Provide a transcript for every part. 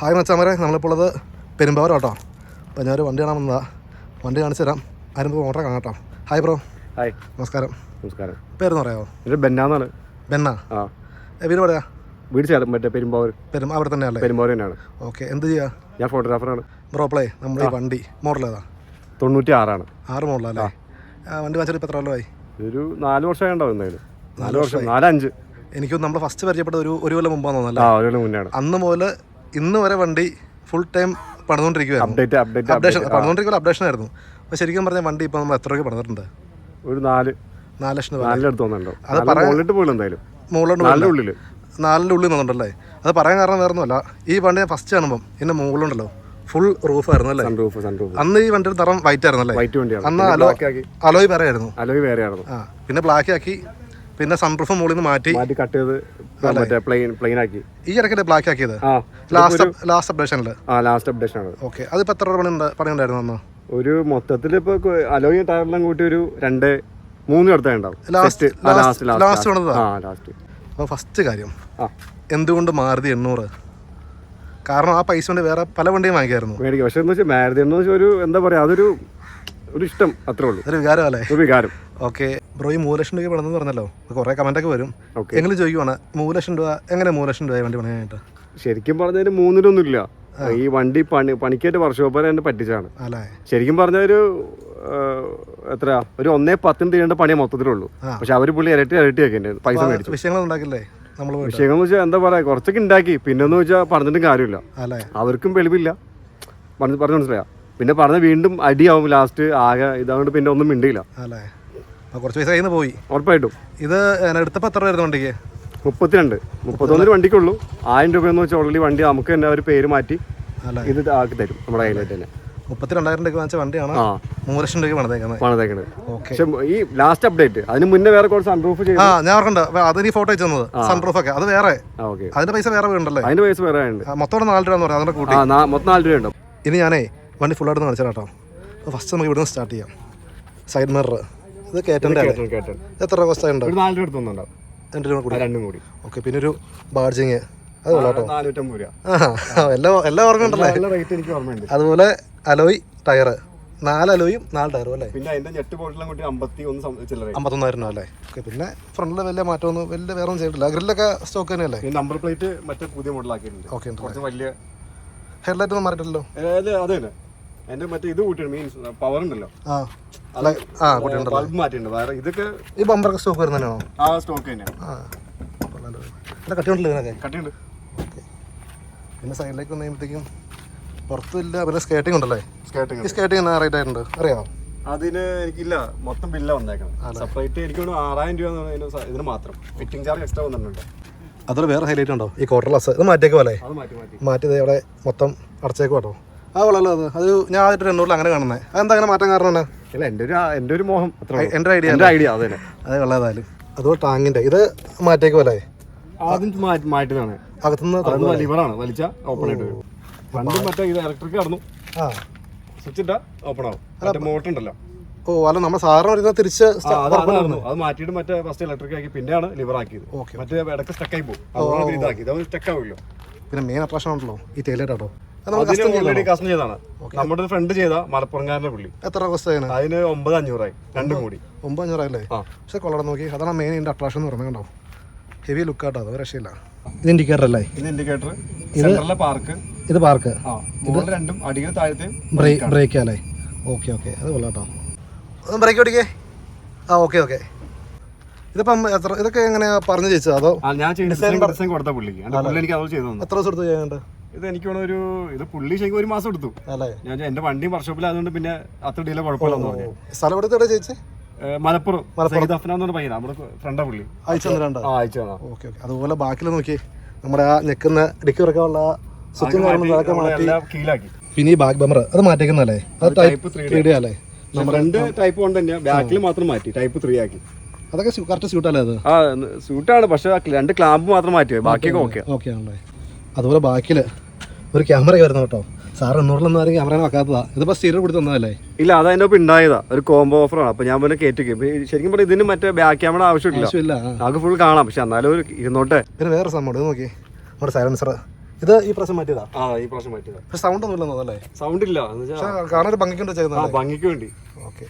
Hi മച്ചാമരെ നമ്മളിപ്പോൾ ഉള്ളത് പെരുമ്പാവൂർ കേട്ടോ. അപ്പോൾ ഞാനൊരു വണ്ടി കാണാൻ വന്നതാ. വണ്ടി കാണിച്ചു തരാം. ആരും മോട്ടറെ കാണാം ഹായ് ബ്രോ. ഹായ്. നമസ്കാരം. നമസ്കാരം. പേരെന്ന് പറയാമോ? ഇത് ബെന്നാന്നാണ്. ബെന്ന? ആ. വീട് പറയാ വീട് ചേർത്ത് മറ്റേ പെരുമ്പാവൂർ. പെരും അവിടെ തന്നെയല്ലേ പെരുമ്പാവൂർ തന്നെയാണ്. ഓക്കെ എന്ത് ചെയ്യുക ഞാൻ ഫോട്ടോഗ്രാഫറാണ്. ബ്രോ പ്ലേ നമ്മൾ ഈ വണ്ടി. മോഡൽ ഏതാ? തൊണ്ണൂറ്റി ആറാണ് ആറ് മോഡലല്ലേ? വണ്ടി വാങ്ങിച്ചിട്ട് ഇപ്പോൾ എത്ര കൊല്ലമായി? ഒരു നാല് വർഷമായി ഉണ്ടാവും എന്തായാലും നാല് വർഷം നാലഞ്ച്. എനിക്കും നമ്മൾ ഫസ്റ്റ് പരിചയപ്പെട്ട ഒരു ഒരു കൊല്ലം മുമ്പാന്ന് തോന്നുന്നല്ലോ അന്ന് മുതൽ ഇന്ന് വരെ വണ്ടി ഫുൾ ടൈം പണിതുകൊണ്ടിരിക്കുകയായിരുന്നു അപ്ഡേഷൻ പണിതുകൊണ്ടിരിക്കുന്ന അപ്ഡേഷൻ ആയിരുന്നു അപ്പോൾ ശരിക്കും പറഞ്ഞ വണ്ടി ഇപ്പോൾ നമ്മൾ എത്ര രൂപ പണിതിട്ടുണ്ട്? ഒരു നാല്. നാല് ലക്ഷം രൂപ അടുത്ത് തോന്നുന്നുണ്ടോ. മുകളിലിട്ട് നാലിന്റെ ഉള്ളിൽ നിന്നുണ്ടല്ലേ? അത് പറയാൻ കാരണം വേറെ ഒന്നുമല്ല. ഈ വണ്ടി ഫസ്റ്റ് കാണുമ്പം ഇതിന്റെ മുകളിലുണ്ടല്ലോ. ഫുൾ റൂഫ് ആയിരുന്നു അല്ലേ? സൺ റൂഫ് സൺ റൂഫ് അന്ന് ഈ വണ്ടിയുടെ തറം വൈറ്റ് ആയിരുന്നു അല്ലേ? വൈറ്റ് വണ്ടിയാണ്. അന്ന് അലോയ് അലോ black ആക്കി. അലോയ് വേറെ ആയിരുന്നു അലോയ് പിന്നെ ബ്ലാക്ക് ആക്കി പിന്നെ സൺപ്രൂഫ് മുകളിൽ നിന്ന് മാറ്റി മാറ്റി കട്ട് ചെയ്ത് മറ്റേ പ്ലെയിൻ പ്ലെയിൻ ആക്കി. ഈ ഇടയ്ക്ക് ബ്ലാക്ക് ആക്കിയത്? ലാസ്റ്റ് ലാസ്റ്റ് അപ്ഡേഷനിൽ ആ ലാസ്റ്റ് അപ്ഡേഷൻ ആണ്. ഓക്കെ അതിപ്പോൾ എത്ര പണി പണി ഉണ്ടായിരുന്നു അന്ന്? ഒരു മൊത്തത്തിൽ ഇപ്പൊ അലോയും ടയറെല്ലാം കൂട്ടി ഒരു രണ്ട് മൂന്ന് അടുത്ത ഉണ്ടാവും. Last last last? ആ ലാസ്റ്റ് അപ്പോൾ ഫസ്റ്റ് കാര്യം. എന്തുകൊണ്ട് മാറുതി എണ്ണൂറ്? കാരണം ആ പൈസ കൊണ്ട് വേറെ പല വണ്ടിയും വാങ്ങിക്കായിരുന്നു. മേടിക്കും. പക്ഷെ എന്ന് വെച്ചാൽ മാരുതി എന്ന് വെച്ചാൽ ഒരു എന്താ പറയാ അതൊരു ഒരു ഇഷ്ടം അത്രേ ഉള്ളൂ. ഒരു വികാരമല്ലേ? ഒരു വികാരം. ഓക്കെ. ബ്രോ ഈ മൂന്ന് ലക്ഷം രൂപ പണിതെന്ന് പറഞ്ഞല്ലോ? കുറേ കമന്റൊക്കെ വരും. നിങ്ങൾ ചോദിക്കുവാണ്? മൂന്ന് ലക്ഷം രൂപ എങ്ങനെ മൂന്ന് ലക്ഷം രൂപ വണ്ടി പണിയായിട്ട് ശരിക്കും പറഞ്ഞതിന് മൂന്നിലൊന്നുമില്ല. ഈ വണ്ടി പണി പണിക്കായിട്ട് വർഷോപ്പര എന്നെ പറ്റിച്ചാണ് ശരിക്കും പറഞ്ഞ ഒരു എത്ര ഒരു ഒന്നേ പത്തിന് തീരേണ്ട പണിയേ മൊത്തത്തിലുള്ളൂ പക്ഷെ അവർ പുള്ളി ഇരട്ടി ഇരട്ടി ഒക്കെ പൈസ മേടിച്ചു. വിഷയങ്ങൾ ഉണ്ടാക്കില്ലേ? നമ്മൾ പോയിട്ട്? വിഷയം എന്ന് വെച്ചാൽ എന്താ പറയാ കുറച്ചൊക്കെ ഉണ്ടാക്കി. പിന്നെന്ന് വെച്ചാൽ പറഞ്ഞിട്ടും കാര്യമില്ല. അവർക്കും വെളിവില്ല. പറഞ്ഞു പറഞ്ഞു മനസ്സിലായ? പിന്നെ പറഞ്ഞ വീണ്ടും അടിയാവും ലാസ്റ്റ് ആകെ ഇതാകൊണ്ട് പിന്നെ ഒന്നും മിണ്ടിയില്ല. അല്ലേ കുറച്ച് പൈസ കയ്യിൽ പോയി. ഉറപ്പായിട്ടും. ഇത് എടുത്തപ്പോൾ എത്ര രൂപ വണ്ടിക്ക്? മുപ്പത്തിരണ്ട്. മുപ്പത്തൊന്നിന് വണ്ടിക്കുള്ളൂ. ആയിരം രൂപ എന്ന് വെച്ചാൽ ഓൾറെഡി വണ്ടി നമുക്ക് തന്നെ ഒരു പേര് മാറ്റി ഇത് ആക്കി തരും നമ്മുടെ കയ്യിലായിട്ട് തന്നെ. മുപ്പത്തിരണ്ടായിരം രൂപ വാങ്ങിച്ച വണ്ടിയാണ് മൂന്ന് ലക്ഷം രൂപ പണിതേക്കുന്നത്. പണിതേക്കുന്നത് പക്ഷെ ഈ ലാസ്റ്റ് അപ്ഡേറ്റ് അതിന് മുന്നേ വേറെ കുറച്ച് സൺറൂഫ് ചെയ്തു. ആ ഞാൻ ഓർക്കണ്ട. അതിന് ഈ ഫോട്ടോ തന്നത്. സൺറൂഫ് ഒക്കെ. അത് വേറെ. അതിന്റെ പൈസ വേറെ ഉണ്ടല്ലേ അതിന്റെ പൈസ വേറെ ഉണ്ട് മൊത്തം നാല് രൂപ എന്ന് പറയാം അതിന്റെ കൂട്ടി. മൊത്തം നാല് രൂപ ഉണ്ടോ ഇനി ഞാനേ വണ്ടി ഫുള്ളായിട്ട് കാണിച്ചു കേട്ടോ. അപ്പോൾ ഫസ്റ്റ് നമുക്ക് ഇവിടുന്ന് സ്റ്റാർട്ട് ചെയ്യാം. സൈഡ് മിറർ ഇത് കേറ്റന്റെ എത്ര കോസ്റ്റ് എടുത്തൊന്നുണ്ടാവും രണ്ട് രൂപ കൂടി. രണ്ടും കൂടി. ഓക്കെ പിന്നെ ഒരു ബാർജിങ് അത് കൊള്ളാം കേട്ടോ. നാനൂറ്റമ്പത് രൂപ. ആ എല്ലാം എല്ലാം ഓർമ്മയുണ്ടല്ലേ? നല്ല റേറ്റ് എനിക്ക് ഓർമ്മയുണ്ട്. അതുപോലെ അലോയ് ടയർ നാല് അലോയും നാല് ടയറും അല്ലേ? പിന്നെ അതിന്റെ ഞെട്ട് ബോട്ടിലും കൂടി അമ്പത്തി ഒന്ന് സം- അമ്പത്തൊന്നായിരം രൂപ അല്ലേ? ഓക്കെ പിന്നെ ഫ്രണ്ടിൽ വലിയ മാറ്റമൊന്നും വലിയ വേറെ ഒന്നും ചെയ്തിട്ടില്ല. ഗ്രില്ലൊക്കെ സ്റ്റോക്ക് തന്നെയല്ലേ? നമ്പർ പ്ലേറ്റ് മറ്റേ പുതിയ മോഡലാക്കിയിട്ടുണ്ട് ഓക്കെ വലിയ ഹെഡ്ലൈറ്റ് ഒന്നും മാറിയിട്ടില്ലല്ലോ? അതെ എന്റെ മറ്റേ ഇത് കൂട്ടിയാണ് മീൻസ് പവർ ഉണ്ടല്ലോ. ബൾബ് വേറെ ഇതൊക്കെ ഈ ബമ്പറൊക്കെ സ്റ്റോക്ക് വരുന്നതാണോ ആ സ്റ്റോക്ക് തന്നെയാണ്. കട്ടിയുണ്ടല്ലോ ഇതിനൊക്കെ? കട്ടിയുണ്ട്. പിന്നെ സൈഡിലേക്ക് വന്നു കഴിയുമ്പോഴത്തേക്കും പുറത്തില്ല പിന്നെ സ്കേറ്റിംഗ് ഉണ്ടല്ലേ? സ്കേട്ടിങ് ഈ സ്കേറ്റിംഗ് എന്നാ റേറ്റ് ആയിട്ടുണ്ട്? അറിയാമോ? അതിന് എനിക്കില്ല. മൊത്തം ബില്ല വന്നേക്കണം സെപ്പറേറ്റ് എനിക്ക് തോന്നുന്നു ആറായിരം രൂപ ഇതിന് മാത്രം. ഫിറ്റിംഗ് ചാർജ് എക്സ്ട്രാ വന്നിട്ടുണ്ട്. അതൊരു വേറെ ഹൈലൈറ്റ് ഉണ്ടോ? ഈ ക്വാർട്ടർ ഗ്ലാസ് ഇത് മാറ്റിയേക്ക് അല്ലേ അത് മാറ്റി മാറ്റി. മാറ്റിയത് അവിടെ മൊത്തം അടച്ചേക്കും കേട്ടോ ആ കൊള്ളാലോ അത്. അത് ഞാൻ ആദ്യമായിട്ട് എണ്ണൂറിൽ അങ്ങനെ കാണുന്നത് അതെന്താ അങ്ങനെ മാറ്റാൻ കാരണം അല്ല എന്റെ ഒരു എന്റെ ഒരു മോഹം അത്ര എന്റെ ഐഡിയ എന്റെ ഐഡിയ അത് തന്നെ. അത് കൊള്ളാതായാലും അതുപോലെ ടാങ്ങിന്റെ ഇത് മാറ്റിയേക്ക് പോലെ? ആദ്യം മാറ്റി മാറ്റിയതാണ്. അകത്തുനിന്ന് ലിവറാണ് വലിച്ച ഓപ്പൺ ആയിട്ട്. പണ്ടും മറ്റേ ഇത് ഇലക്ട്രിക് കടന്നു ആ. സ്വിച്ച് ഇട്ടാ ഓപ്പൺ ആവും. മോട്ടർ ഉണ്ടല്ലോ. ഓ അല്ല നമ്മൾ സാധാരണ വരുന്ന തിരിച്ച് അത് മാറ്റിയിട്ട് മറ്റേ ഫസ്റ്റ് ഇലക്ട്രിക് ആക്കി പിന്നെയാണ് ലിവർ ആക്കിയത്. ഓക്കെ. മറ്റേ ഇടയ്ക്ക് സ്റ്റക്ക് ആയി പോകും ഇതാക്കി സ്റ്റക്ക് ആവില്ലോ പിന്നെ മെയിൻ അട്രാക്ഷൻ ഉണ്ടല്ലോ ഈ ടൈലൈറ്റ് ഓൾറെഡി കസ്റ്റം ചെയ്താണ് നമ്മുടെ ഫ്രണ്ട് ചെയ്ത മലപ്പുറംകാരന്റെ പുള്ളി. എത്ര അവസ്ഥയാണ്? അതിന് ഒമ്പത് അഞ്ഞൂറായി രണ്ടും കൂടി. ഒമ്പത് അഞ്ഞൂറായില്ലേ? പക്ഷെ കൊള്ളട നോക്കി. അതാണ് മെയിൻ ഇതിന്റെ അട്രാക്ഷൻ എന്ന് പറയുന്നത് കണ്ടോ? ഹെവി ലുക്ക് ആട്ടോ അത് രക്ഷയില്ല. ഇത് ഇൻഡിക്കേറ്റർ അല്ലേ? ഇത് ഇൻഡിക്കേറ്റർ സെന്ററിലെ പാർക്ക് ഇത് പാർക്ക് ആ മുകളിൽ രണ്ടും അടിയിൽ താഴത്തെ ബ്രേക്ക് ബ്രേക്ക് അല്ലേ? ഓക്കെ ഓക്കെ അത് കൊള്ളാട്ടോ ഒന്ന് ബ്രേക്ക് ഓടിക്കേ. ആ ഓക്കെ ഓക്കെ ഇതിപ്പം എത്ര ഇതൊക്കെ എങ്ങനെയാ പറഞ്ഞു ചോദിച്ചത് ഞാൻ ഡിസൈൻ കൊടുത്ത പുള്ളിക്ക്. എനിക്ക് അത് ചെയ്തു എത്ര ദിവസം എടുത്ത് ചെയ്യാനുണ്ട്? ഇത് എനിക്ക് ഒരു ഇത് പുള്ളി ശരിക്കും ഒരു മാസം എടുത്തു. അല്ലേ? ഞാൻ എന്റെ വണ്ടിയും വർഷോപ്പിലായതുകൊണ്ട് പിന്നെ അത്ര ഡീലെ കുഴപ്പമില്ലെന്ന് പറഞ്ഞു. സ്ഥലം എടുത്ത് എവിടെ ചേച്ചി? മലപ്പുറം. സയ്യിദ് അഫ്ന എന്ന് പറഞ്ഞ പയ്യനാ നമ്മുടെ ഫ്രണ്ടാ പുള്ളി. അയച്ചു തന്നിട്ടുണ്ട്. ആ അയച്ചു തന്നാ ഓക്കെ ഓക്കെ. അതുപോലെ ബാക്കിൽ നോക്കി. നമ്മുടെ ആ ഞെക്കുന്ന സ്വിച്ചും കാര്യങ്ങളും മാറ്റി കീലാക്കി പിന്നെ ഈ ബാക്ക് ബമ്പർ അത് മാറ്റിക്കുന്നല്ലേ അത് ടൈപ്പ് ത്രീ ഡി അല്ലേ രണ്ട് ടൈപ്പ് കൊണ്ട് തന്നെയാ. ബാക്കിൽ മാത്രം മാറ്റി ടൈപ്പ് ത്രീ ആക്കി. അതൊക്കെ കറക്റ്റ് സ്യൂട്ടല്ലേ അത്? ആ സ്യൂട്ടാണ് പക്ഷെ രണ്ട് ക്ലാമ്പ് മാത്രം മാറ്റി ബാക്കിയൊക്കെ ഓക്കെ ഓക്കെ ആണല്ലേ. അതുപോലെ ബാക്കിൽ ഒരു ക്യാമറ വരുന്നു കേട്ടോ. സാർ എണ്ണൂറിലൊന്നും ആരും ക്യാമറ വെക്കാത്തതാ. ഇതിപ്പോൾ സ്ഥിരം കൊടുത്തു തന്നതല്ലേ ഇല്ല അത് അതിന്റെ ഒപ്പം ഉണ്ടായതാ. ഒരു കോംബോ ഓഫറാണ് അപ്പോൾ ഞാൻ പിന്നെ കയറ്റിക്കും ശരിക്കും പറഞ്ഞാൽ ഇതിന് മറ്റേ ബാക്ക് ക്യാമറ ആവശ്യമില്ല. ആവശ്യമില്ല. നമുക്ക് ഫുൾ കാണാം. പക്ഷെ എന്നാലും ഒരു ഇരുന്നോട്ടെ. പിന്നെ വേറെ സംഭവം നോക്കി. നമ്മുടെ സൈലൻസർ ഇത് ഈ പ്രാവശ്യം മാറ്റിയതാ? ആ ഈ പ്രാവശ്യം മാറ്റിയതാ. പക്ഷേ സൗണ്ട് ഒന്നും ഇല്ലെന്ന് തോന്നല്ലേ സൗണ്ട് ഇല്ല. കാണാൻ ഭംഗിക്ക് വേണ്ടി വെച്ചേക്കുന്നത് ഭംഗിക്ക് വേണ്ടി. ഓക്കെ.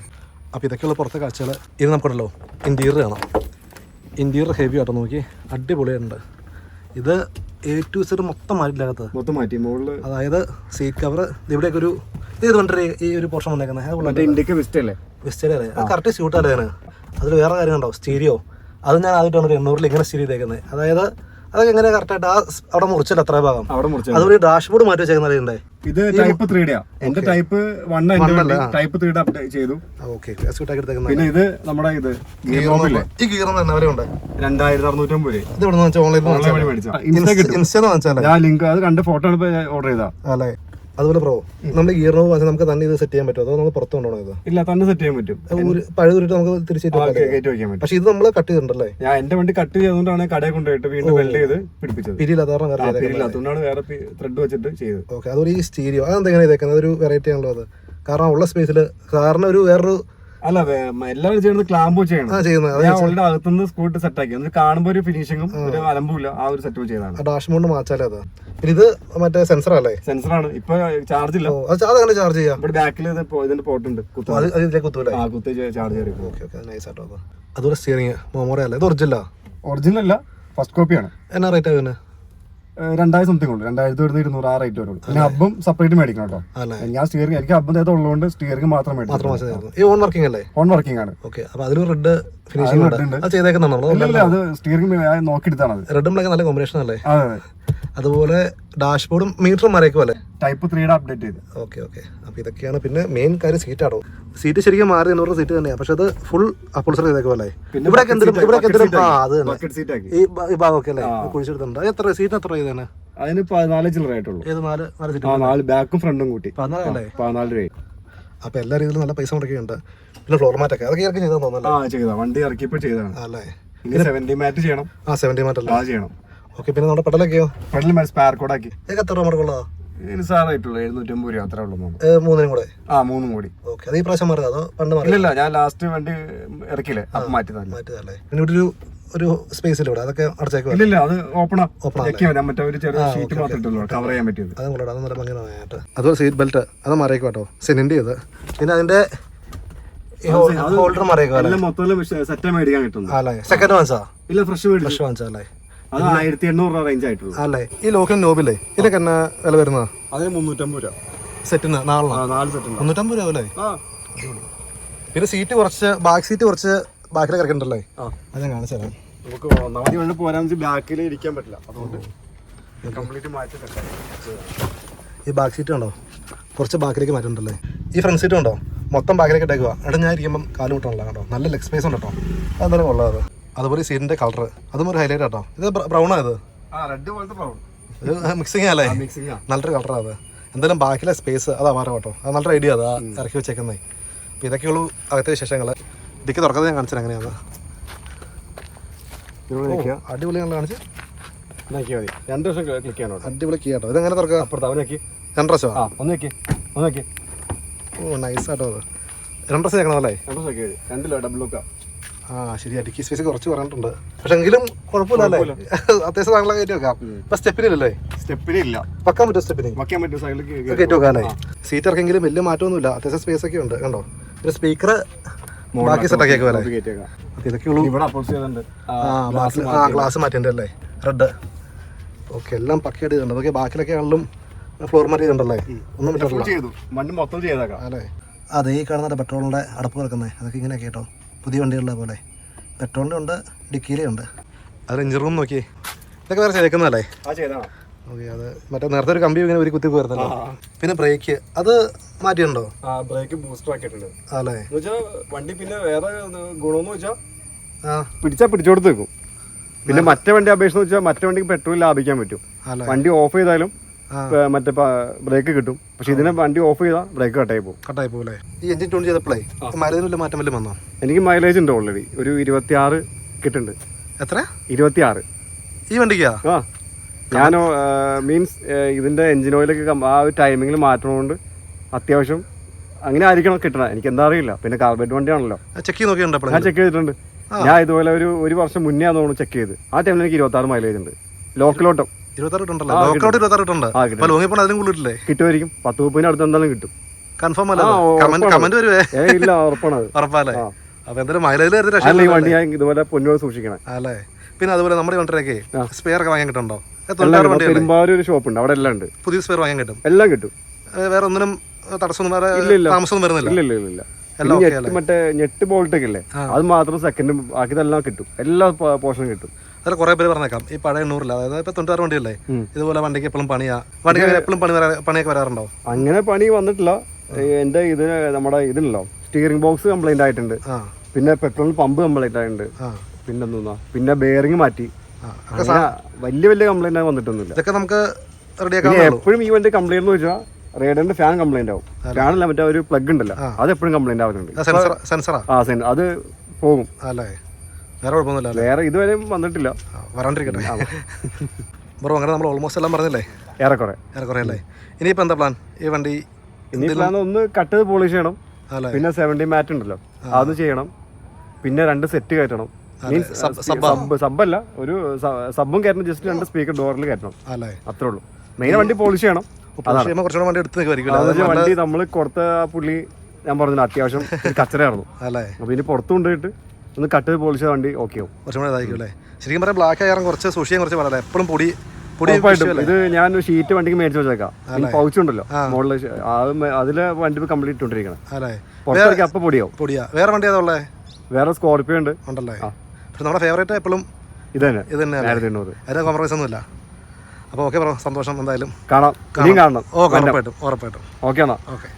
അപ്പോൾ ഇതൊക്കെയുള്ള പുറത്തെ കാഴ്ചകൾ ഇത് നമുക്കുണ്ടല്ലോ. ഇന്റീരിയർ കാണാം. ഇന്റീരിയർ ഹെവി ആട്ടോ നോക്കി. അടിപൊളിയുണ്ട് ഇത് എ ടു സെറ്റ് മൊത്തം മാറ്റില്ലാത്തത് മൊത്തം മാറ്റി മുകളിൽ അതായത് സീറ്റ് കവർ ഇവിടെയൊക്കെ ഒരു ഇത് കണ്ടിട്ട് ഈ ഒരു പോർഷൻ വന്നേക്കുന്നത് ഇന്ത്യയ്ക്ക് അത് കറക്റ്റ് സ്യൂട്ടല്ലേ അതിൽ വേറെ കാര്യം ഉണ്ടോ സ്റ്റീരിയോ അത് ഞാൻ ആദ്യമായിട്ടാണ് എണ്ണൂറിൽ ഇങ്ങനെ സ്റ്റീരിയോ ചെയ്തേക്കുന്നത് അതായത് അതൊക്കെ എങ്ങനെ കറക്റ്റായിട്ട് ആ അവിടെ മുറിച്ചല്ല അത്ര ഭാഗം? അവിടെ മുറിച്ച? അതുപോലെ ഡാഷ്ബോർഡ് മാറ്റി വെച്ചേക്കുന്ന അറിയണ്ടേ ഇത് ടൈപ്പ് ത്രീ ഡിയാ എന്റെ type one type three D update ചെയ്തു. പിന്നെ ഇത് നമ്മുടെ ഇത് ഗിയർ നോബില്ലേ ഈ ഗീറം തന്നെ അവരെ ഉണ്ട് രണ്ടായിരത്തി അറുന്നൂറ്റമ്പത് രൂപ ഇത് ഇവിടെ ഓൺലൈൻ ഇൻസ്റ്റ കിട്ടും. ഇൻസ്റ്റന്ന് ഞാൻ ലിങ്ക് അത് കണ്ട് ഫോട്ടോ ഓർഡർ ചെയ്താ അല്ലേ? അതുപോലെ പ്രോ നമ്മൾ ഗിയർ നോവ് വാങ്ങിച്ചാൽ നമുക്ക് തന്നെ ഇത് സെറ്റ് ചെയ്യാൻ പറ്റുമോ അതോ നമ്മൾ പുറത്ത് കൊണ്ടുപോകണം ഇത്? ഇല്ല തന്നെ സെറ്റ് ചെയ്യാൻ പറ്റും. ഒരു പഴുതൂരിട്ട് നമുക്ക് തിരിച്ചിട്ട് ആ, കേ- കയറ്റി പറ്റും. പക്ഷെ ഇത് നമ്മൾ കട്ട് ചെയ്തിട്ടുണ്ടല്ലേ? ഞാൻ എന്റെ വണ്ടി കട്ട് ചെയ്തുകൊണ്ടാണ് കടയിൽ കൊണ്ടുപോയിട്ട് വീണ്ടും വെൽഡ് ചെയ്ത് പിടിപ്പിച്ചത്. പിരിയില്ലാത്ത കാരണം. അതുകൊണ്ടാണ് വേറെ ത്രെഡ് വെച്ചിട്ട് ചെയ്തത്. ഓക്കെ അതൊരു ഈ സ്റ്റീരിയോ അതെന്താ ഇങ്ങനെ ഇതേക്കുന്നത് അതൊരു വെറൈറ്റി ആണല്ലോ അത്. കാരണം ഉള്ള സ്പേസിൽ സാറിന് ഒരു വേറൊരു അല്ല എല്ലാവരും ചെയ്യുന്നത് ക്ലാമ്പോ ചെയ്യണം. ചെയ്യുന്നത് ഞാൻ ഓൾറെഡി അകത്തുനിന്ന് സ്കൂട്ട് സെറ്റ് ആക്കി. എന്നിട്ട് കാണുമ്പോൾ ഒരു ഫിനിഷിങ്ങും ഒരു അലമ്പുമില്ല ആ ഒരു സെറ്റ് ചെയ്താണ്. ഡാഷ്ബോർഡ് മാറ്റാലേ അത്? ഇത് മറ്റേ സെൻസർ അല്ലേ സെൻസറാണ് ഇപ്പൊ ചാർജ് ഇല്ല. അതങ്ങനെ അത് അതെങ്ങനെ ചാർജ് ചെയ്യാം. ഇവിടെ ബാക്കിൽ ഇതിന്റെ പോർട്ടുണ്ട് ഉണ്ട്. കുത്തൂലേ? ആ കുത്തി ചാർജ് നൈസ് ആട്ടോ അത്. അതുപോലെ സ്റ്റിയറിംഗ് മോമോറെ അല്ലേ? ഇത് ഒറിജിനൽ ഒറിജിനൽ അല്ല ഫസ്റ്റ് കോപ്പിയാണ് എന്നാ റേറ്റ് ആവുന്നത് രണ്ടായിരം സംതിങ് ഉള്ളൂ. രണ്ടായിരത്തി വരുന്ന ഇരുന്നൂറ് ആ റേറ്റ് വരുള്ളൂ പിന്നെ ഹബ്ബും സെപ്പറേറ്റ് മേടിക്കണം കേട്ടോ. ഞാൻ സ്റ്റിയറിംഗ് എനിക്ക് ഹബ്ബ് നേരത്തെ ഉള്ളതുകൊണ്ട് സ്റ്റിയറിംഗ് മാത്രം മേടിക്കും ഓൺ വർക്കിംഗ് അല്ലേ? ഓൺ വർക്കിംഗ് ആണ്. Red finishing. അത് സ്റ്റിയറിംഗ് അത് റെഡും ബ്ലാക്ക് നല്ല കോമ്പിനേഷൻ അല്ലേ? അതുപോലെ ഡാഷ്ബോർഡും മീറ്ററും മറിയൊക്കെ പോലെ ടൈപ്പ് ത്രീയുടെ അപ്ഡേറ്റ് ചെയ്ത്. ഓക്കെ ഓക്കെ അപ്പോൾ ഇതൊക്കെയാണ് പിന്നെ മെയിൻ കാര്യം സീറ്റാണോ സീറ്റ് ശരിക്കും മാറി എന്ന് പറഞ്ഞ സീറ്റ് തന്നെയാണ് പക്ഷെ അത് ഫുൾ അപ്പോൾസർ ചെയ്തേക്കും പോലെ ഇവിടെ എന്തെങ്കിലും ആ. അത് തന്നെ. സീറ്റ് ഈ ഭാഗമൊക്കെ അല്ലേ? കുഴിച്ചെടുത്തിട്ടുണ്ട് എത്ര സീറ്റ് എത്ര ചെയ്തേനെ അതിന് പതിനാല് ചില്ലറായിട്ടുള്ളൂ ഏത് നാല് നാല് ആ സീറ്റ് നാല് ബാക്കും ഫ്രണ്ടും കൂട്ടി. പതിനാലല്ലേ പതിനാല് രൂപ അപ്പോൾ എല്ലാ രീതിയിലും നല്ല പൈസ മുടക്കിയുണ്ട് പിന്നെ ഫ്ലോർ മാറ്റൊക്കെ അതൊക്കെ ഇറക്കി ചെയ്താൽ തോന്നല്ലേ ആ ചെയ്താ വണ്ടി ഇറക്കിയപ്പോ ചെയ്തതാണ്. അല്ലേ? സെവന്റി മാറ്റ് ചെയ്യണം. ആ സെവന്റി മാറ്റ് ചെയ്യണം. ഓക്കെ പിന്നെ നമ്മുടെ പെടലൊക്കെയോ? പെടൽ മാറ്റ് സ്പാർ കോഡാക്കി ഏതൊക്കെ എത്ര മാർക്കുള്ളതാ ഇതിന് സാറായിട്ടുള്ളൂ എഴുന്നൂറ്റമ്പത് രൂപ അത്രേ ഉള്ളൂ മൂന്നിനും കൂടെ? ആ മൂന്നും കൂടി. ഓക്കെ അത് ഈ പ്രാവശ്യം മാറിയതാ? അതോ പണ്ട് മാറി ഞാൻ ലാസ്റ്റ് വണ്ടി ഇറക്കില്ലേ അപ്പൊ മാറ്റി തന്നെ മാറ്റിയതല്ലേ. പിന്നെ ഇവിടെ ഒരു അതൊക്കെ അടച്ചേക്കും ഇല്ല അത് മറ്റേ ഒരു ചെറിയ ഷീറ്റ് മാത്രമേ കവർ ചെയ്യാൻ പറ്റിയത്. അതും കൂടെ അത് നല്ല ഭംഗിയായിട്ട് അതുപോലെ സീറ്റ് ബെൽറ്റ് അത് മറിയേക്കും കേട്ടോ. സെനിന്റെ ഇത് പിന്നെ അതിന്റെ ഹോൾഡർ മറിയേക്കും സെറ്റ് മേടിക്കാൻ കിട്ടുന്നു. അല്ലേ? സെക്കൻഡ് വാങ്ങിച്ചാ ഇല്ല ഫ്രഷ് ഫ്രഷ് വാങ്ങിച്ചാ അല്ലേ? അത് ആയിരത്തി എണ്ണൂറ് രൂപ റേഞ്ച് ആയിട്ടുള്ളൂ. അല്ലേ? ഈ ലോക്കൽ നോബില്ലേ ഇതിനൊക്കെ എന്നാ വില വരുന്ന അതിന് മുന്നൂറ്റമ്പത് രൂപ. സെറ്റിന് നാളെ നാല് സെറ്റ് ഉണ്ട് മുന്നൂറ്റമ്പത് രൂപ അല്ലേ പിന്നെ സീറ്റ് കുറച്ച് ബാക്ക് സീറ്റ് കുറച്ച് ബാക്കിൽ കിടക്കണ്ടല്ലേ. അത് ഞാൻ കാണിച്ചു തരാം. നമുക്ക് ഒന്നാമതി വേണ്ട പോരാന്ന് വെച്ചാൽ ബാക്കിൽ ഇരിക്കാൻ പറ്റില്ല. അതുകൊണ്ട് കംപ്ലീറ്റ് മാറ്റി ഈ ബാക്ക് സീറ്റ് കണ്ടോ? കുറച്ച് ബാക്കിലേക്ക് മാറ്റുന്നുണ്ടല്ലേ ഈ ഫ്രണ്ട് സീറ്റ് ഉണ്ടോ മൊത്തം ബാക്കിലേക്ക് ഇട്ടേക്കുക എടാ ഞാൻ ഇരിക്കുമ്പം കാൽ മുട്ടണല്ലോ കേട്ടോ നല്ല ലെഗ് സ്പേസ് ഉണ്ട് കേട്ടോ അതെന്തായാലും കൊള്ളാത് അതുപോലെ സീറ്റിന്റെ കളർ അതും ഒരു ഹൈലൈറ്റ് ആട്ടോ. ഇത് ബ്രൗൺ ഇത്? ആ റെഡ് പോലത്തെ ബ്രൗൺ ഇത് അല്ലേ? മിക്സിംഗ് ആ. നല്ലൊരു കളറാണ് അത്. എന്തായാലും ബാക്കിലെ സ്പേസ് അത് അപാരം കേട്ടോ. അത് നല്ലൊരു ഐഡിയ അതാ ഇറക്കി വെച്ചേക്കുന്നത് അപ്പോൾ ഇതൊക്കെയുള്ളൂ അകത്തെ വിശേഷങ്ങൾ ഡിക്ക് തുറക്കാതെ ഞാൻ കാണിച്ചത് എങ്ങനെയാണ് അടിപൊളി കാണിച്ച്. മതി. രണ്ട് വർഷം ക്ലിക്ക് അടിപൊളി കീ കേട്ടോ ഇതെങ്ങനെ തുറക്കുക? അപ്പുറത്ത് രണ്ട് ആ ഒന്ന് ഒന്ന് ഓ നൈസ് ആട്ടോ അത്. രണ്ട് ചേക്കണം അല്ലേ? രണ്ട് വർഷം രണ്ട് ഡബിൾ ആ ശരി അടുക്കി സ്പേസ് കുറച്ച് പറഞ്ഞിട്ടുണ്ട്. പക്ഷെ എങ്കിലും കുഴപ്പമില്ലല്ലേ അത്യാവശ്യം താങ്കളെ കയറ്റി വെക്കാം. ഇപ്പൊ സ്റ്റെപ്പിനില്ലല്ലേ? സ്റ്റെപ്പിനില്ല. വെക്കാൻ പറ്റും സ്റ്റെപ്പിന്? വയ്ക്കാൻ പറ്റും സൈഡിൽ കയറ്റി വെക്കാനേ. സീറ്റ് ഇറക്കെങ്കിലും വലിയ മാറ്റമൊന്നുമില്ല. അത്യാവശ്യം സ്പേസ് ഒക്കെ ഉണ്ട് കണ്ടോ? പിന്നെ സ്പീക്കർ ബാക്കി സെറ്റ് ഒക്കെ വരാം ഇതൊക്കെ ഉള്ളൂ. ആ ഗ്ലാസ് മാറ്റിന്റെ അല്ലേ റെഡ് ഓക്കെ എല്ലാം പക്ക ചെയ്തിട്ടുണ്ട് അതൊക്കെ ബാക്കിലൊക്കെ ആണെങ്കിലും ഫ്ലോർ മാറ്റ് ചെയ്തിട്ടുണ്ടല്ലേ ഒന്നും പറ്റില്ല മണ്ണ് മൊത്തം ചെയ്തേക്കാം. അല്ലേ? അതെ ഈ കാണുന്ന പെട്രോളിന്റെ അടപ്പ് കിടക്കുന്നത് അതൊക്കെ ഇങ്ങനെ കേട്ടോ. പുതിയ വണ്ടികളുടെ പോലെ. പെട്രോളിന്റെ ഉണ്ട് ഡിക്കിയിലുണ്ട്. അത് എഞ്ചിൻ റൂം നോക്കി. ഇതൊക്കെ വേറെ ചെയ്തേക്കുന്നതല്ലേ? ചെയ്താണ് ഓക്കെ അത് മറ്റേ നേരത്തെ ഒരു കമ്പി ഇങ്ങനെ ഒരു കുത്തി പോയിരുന്നല്ലോ. പിന്നെ ബ്രേക്ക്. അത് മാറ്റിയിട്ടുണ്ടോ? ആ ബ്രേക്ക് ബൂസ്റ്റർ ആക്കിയിട്ടുണ്ട്. അല്ലേ വണ്ടി പിന്നെ വേറെ ഗുണമെന്ന് വെച്ചാൽ ആ. പിടിച്ചാൽ പിടിച്ചോടുത്ത് വെക്കും പിന്നെ മറ്റേ വണ്ടി അപേക്ഷിച്ച് വെച്ചാൽ മറ്റേ വണ്ടിക്ക് പെട്രോൾ ലാഭിക്കാൻ പറ്റും. അല്ലേ വണ്ടി ഓഫ് ചെയ്താലും മറ്റേ ബ്രേക്ക് കിട്ടും. പക്ഷെ ഇതിനെ വണ്ടി ഓഫ് ചെയ്താൽ ബ്രേക്ക് കട്ടായി പോകും. കട്ടായി പോലെ ഈ എഞ്ചിൻ ട്യൂൺ ചെയ്തപ്പോഴേ വല്ല മാറ്റം വല്ലതും വന്നോ? എനിക്ക് മൈലേജ് ഉണ്ട് ഓൾറെഡി ഒരു ഇരുപത്തി ആറ് കിട്ടുന്നുണ്ട്. എത്ര? ഇരുപത്തി ആറ് ഈ വണ്ടിക്കാ? ആ. ഞാൻ മീൻസ് ഇതിന്റെ എഞ്ചിൻ ഓയിലൊക്കെ ആ ഒരു ടൈമിങ്ങിൽ മാറ്റണോണ്ട് അത്യാവശ്യം അങ്ങനെ ആയിരിക്കണം കിട്ടണം. എനിക്ക് എന്താ അറിയില്ല. പിന്നെ കാർബേറ്റ് വണ്ടിയാണല്ലോ. ചെക്ക് ചെയ്ത് ഞാൻ ചെക്ക് ചെയ്തിട്ടുണ്ട്. ഞാൻ ഇതുപോലെ ഒരു ഒരു വർഷം മുന്നേ തോന്നുന്നു ചെക്ക് ചെയ്ത്. ആ ടൈമിൽ എനിക്ക് ഇരുപത്തി ആറ് മൈലേജ് ഉണ്ട്. ലോക്കലോട്ടം. ലോക്കൗട്ട് കിട്ടും. അപ്പൊ ലോങ്ങി പോണ അതിനും കൂടുതലില്ലേ കിട്ടുമായിരിക്കും. പത്ത് മുപ്പതിന് അടുത്ത് എന്തായാലും കിട്ടും. കൺഫേം അല്ല ആ, കമന്റ് കമന്റ് വരുവേ? ഇല്ല ഉറപ്പാണ് ഉറപ്പല്ലേ. അപ്പൊ എന്തായാലും മൈലേജ് ഈ വണ്ടി ഞാൻ ഇതുപോലെ പൊന്നോട് സൂക്ഷിക്കണം. അല്ലേ പിന്നെ അതുപോലെ നമ്മുടെ വണ്ടിയൊക്കെ സ്പെയർ ഒക്കെ വാങ്ങാൻ കിട്ടുണ്ടോ എല്ലാം തൊണ്ണൂറ് കിട്ടും. പെരുമ്പാവൂർ ഒരു ഷോപ്പ് ഉണ്ട്. അവിടെ എല്ലാം ഉണ്ട്. പുതിയ സ്പെയർ വാങ്ങാൻ കിട്ടും. എല്ലാം കിട്ടും. വേറെ ഒന്നിനും തടസ്സമൊന്നും വേറെ. താമസമൊന്നും വരുന്നില്ല? ഇല്ല ഇല്ല ഇല്ല മറ്റേ ഞെട്ട് ബോൾട്ടൊക്കെ ഇല്ലേ? അത് മാത്രം സെക്കൻഡ് ബാക്കിയതെല്ലാം കിട്ടും. എല്ലാ പോർഷനും കിട്ടും. അതിൽ കുറെ പേര് പറഞ്ഞേക്കാം. ഈ പഴയ എണ്ണൂറില്ല അതായത് ഇപ്പൊ തൊണ്ണൂറ് വണ്ടിയല്ലേ? ഇതുപോലെ വണ്ടിക്ക് എപ്പോഴും പണിയാ? വണ്ടി എപ്പോഴും പണി പണിയൊക്കെ വരാറുണ്ടോ? അങ്ങനെ പണി വന്നിട്ടില്ല. എന്റെ ഇത് നമ്മുടെ ഇതിനല്ലോ സ്റ്റിയറിംഗ് ബോക്സ് കംപ്ലൈന്റ് ആയിട്ടുണ്ട്. പിന്നെ പെട്രോൾ പമ്പ് കംപ്ലൈന്റ് ആയിട്ടുണ്ട്. ആ. പിന്നെ ബെയറിംഗ് മാറ്റി. വലിയ വലിയ കംപ്ലൈന്റ് വന്നിട്ടൊന്നുമില്ല. ഇതൊക്കെ നമുക്ക് എപ്പോഴും ഈ വണ്ടി കംപ്ലൈന്റ് എന്ന് വെച്ചാൽ റേഡറിന്റെ ഫാൻ കംപ്ലൈന്റ് ആവും. ഫാനല്ല മറ്റേ ഒരു പ്ലഗ് ഉണ്ടല്ലോ. അത് എപ്പോഴും കംപ്ലൈന്റ് ആവുന്നുണ്ട്. സെൻസറാ ആ. സെൻ അത് പോകും. അല്ലേ? വേറെ കുഴപ്പമൊന്നുമില്ല വേറെ ഇതുവരെ വന്നിട്ടില്ല. വരാണ്ടിരിക്കട്ടെ. ബ്രോ അങ്ങനെ നമ്മൾ ഓൾമോസ്റ്റ് എല്ലാം പറഞ്ഞില്ലേ? ഏറെക്കുറെ. ഏറെക്കുറെ അല്ലേ? ഇനിയിപ്പോൾ എന്താ പ്ലാൻ ഈ വണ്ടി ഒന്ന് കട്ട് പോളിഷ് ചെയ്യണം. പിന്നെ സെവന്റി മാറ്റ് ഉണ്ടല്ലോ. അത് ചെയ്യണം. പിന്നെ രണ്ട് സെറ്റ് കയറ്റണം. സബ്ബല്ല ഒരു സബും കയറ്റണം ജസ്റ്റ് രണ്ട് സ്പീക്കർ ഡോറിൽ കയറ്റണം. അല്ലേ? അത്രേ ഉള്ളൂ. മെയിൻ വണ്ടി പോളിഷ് ചെയ്യണം. വണ്ടി എടുത്ത് വണ്ടി നമ്മൾ കൊടുത്ത പുള്ളി ഞാൻ പറഞ്ഞു അത്യാവശ്യം കച്ചറയായിരുന്നു. അല്ലേ? അപ്പൊ ഇനി പുറത്തു കൊണ്ടുപോയിട്ട് ഒന്ന് കട്ട് പോളിച്ച വണ്ടി ഓക്കെ ആവും. കുറച്ചും കൂടെ ഇതായിരിക്കും അല്ലേ? ശരിക്കും പറയാം ബ്ലാക്ക് ആയാലും കുറച്ച് സൂക്ഷിക്കാൻ കുറച്ച് പറയാം എപ്പോഴും പൊടി ഉറപ്പായിട്ടും. ഇത് ഞാൻ ഷീറ്റ് വണ്ടിക്ക് മേടിച്ച് വെച്ചേക്കാം. ഈ പൗച്ച് ഉണ്ടല്ലോ. മുകളിൽ അതിലെ വണ്ടി കംപ്ലീറ്റ് ഇട്ടുകൊണ്ടിരിക്കണം പുറത്തേക്ക് അപ്പൊ പൊടിയാവും. പൊടിയാ. വേറെ വണ്ടി ഏതാ ഉള്ളത് വേറെ സ്കോർപ്പിയോ ഉണ്ട്. ഉണ്ടല്ലേ? പക്ഷെ നമ്മുടെ ഫേവറേറ്റ് എപ്പോഴും ഇത് തന്നെ. ഇത് തന്നെ ആയിരത്തി എണ്ണൂറ് അതിന് കോംപ്രമൈസ് ഒന്നുമില്ല. അപ്പോൾ ഓക്കെ ബ്രോ സന്തോഷം എന്തായാലും. കാണാം. കാണാം. ഓക്കെ ഉറപ്പായിട്ടും ഉറപ്പായിട്ടും. ഓക്കെ എന്നാ. ഓക്കെ